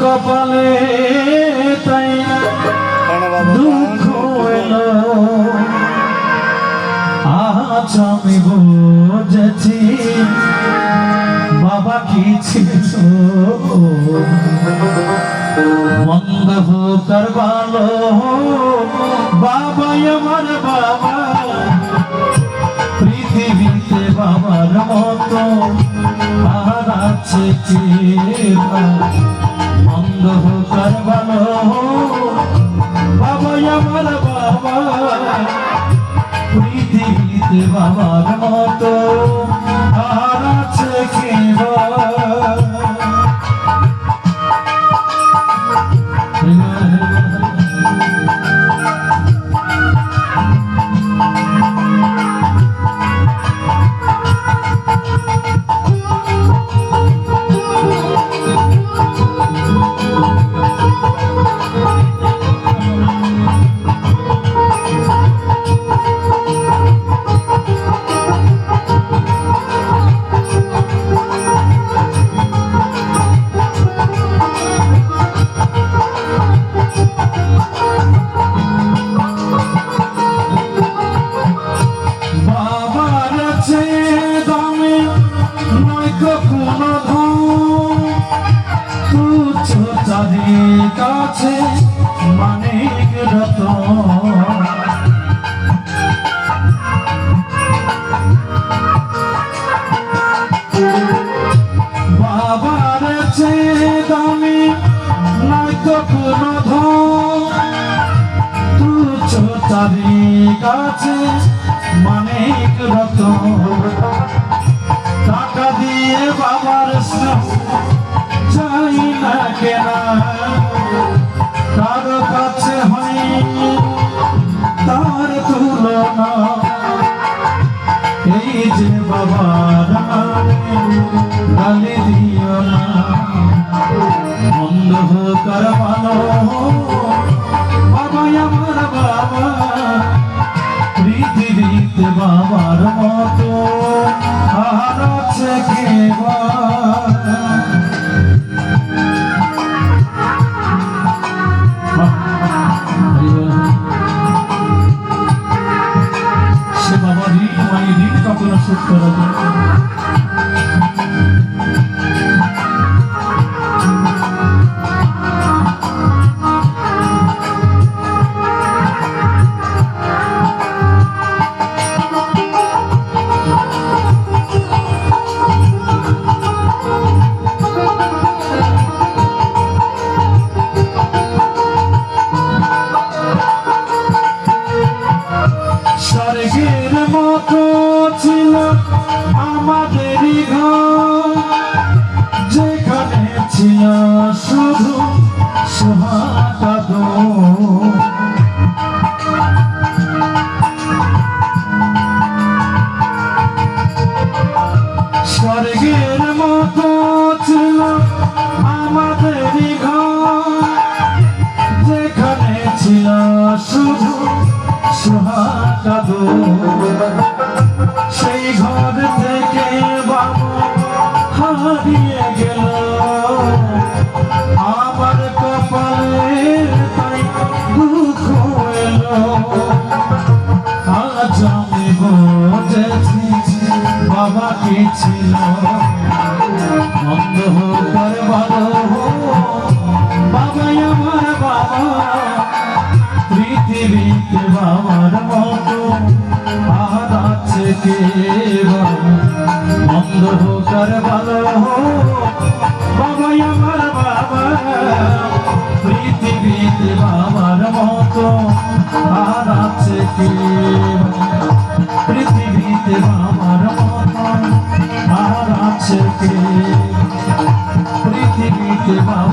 কপালে তাই দুঃখ এলো। আজ আমি বুঝেছি বাবা কি ছিল। মন্দ হোক আর ভালো বাবাই আমার বাবা। পৃথিবীতে বাবার মতো আর আছে কে বা? মন্দ হোক আর ভালো বাবাই আমার বাবা পৃথিবীতে বাবার মতো কোনো কাছে মানিক রতন বাবার আছে দামে নয়তো কোনো ধন তুচ্ছ কাছে মানিক রতন। 你明白 যায় ছিল মন্দ হোক আর ভালো বাবাই আমার বাবা পৃথিবীতে বাবার মতো আর আছে কে? মন্দ হোক ভালো আমার বাবা মতো আর আছে কে? পৃথিবীতে বাবার